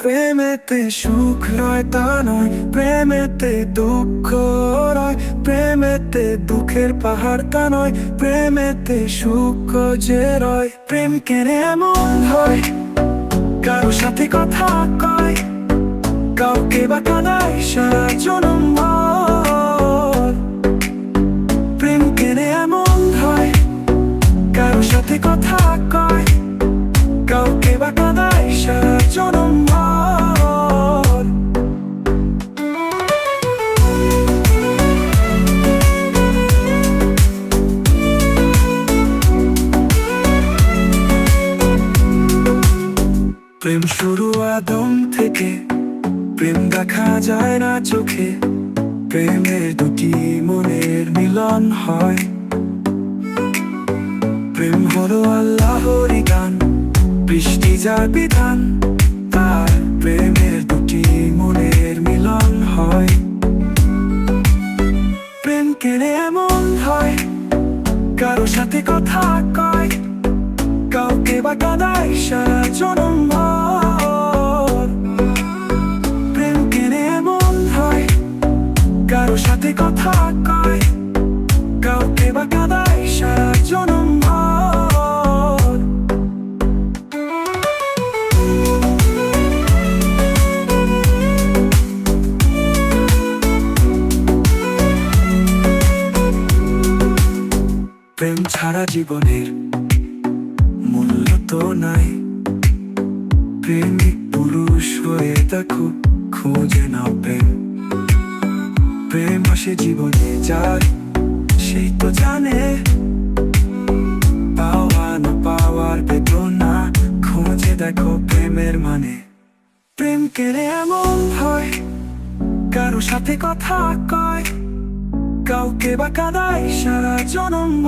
প্রেমেতে সুখ রয় তা নয় প্রেমেতে দুঃখ রয় প্রেমেতে দুঃখের পাহাড় তা নয় প্রেমেতে সুখ যে রয়, প্রেম কেনে এমন হয়? কারও সাথে কথা কয়, কাউকে বা কাদায় সারা জনম প্রেম শুরু আদম থেকে। প্রেম দেখা যায় না চোখে। প্রেমের দুটি মনের মিলন হয়। প্রেম হলো আল্লাহর গান, বৃষ্টি যার বিধান। তার প্রেমের দুটি মনের মিলন হয়। প্রেম কেড়ে এমন হয় কারও সাথে কথা কয়। কাউকে বা কাদায় সারা জনম কারও সাথে কথা কয়, কাউকে বা কাদায় সারা জনম প্রেম ছাড়া জীবনের মূল্য তো নাই। প্রেমিক পুরুষ হয়ে দেখো খুঁজে নাও প্রেম। প্রেম আসে জীবনে, যার সেই তো জানে পাওয়া না পাওয়ার বেদনা, খুঁজে দেখো প্রেমের মানে প্রেম কেড়ে এমন হয়, কারও সাথে কথা কয়, কাউকে বা কাদায় সারা জনম।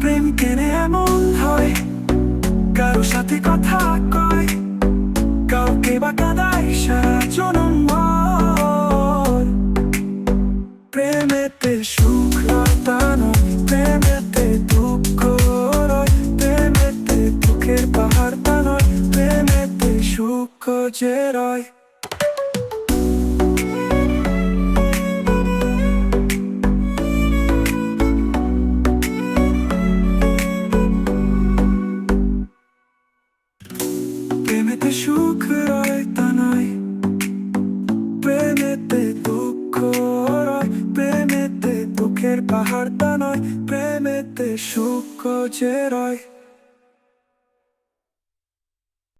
প্রেম কেনে এমন হয় সুখ যে রয় প্রেমেতে সুখ রয় তা নয় প্রেমেতে দুঃখ রয় প্রেমেতে দুঃখের পাহাড়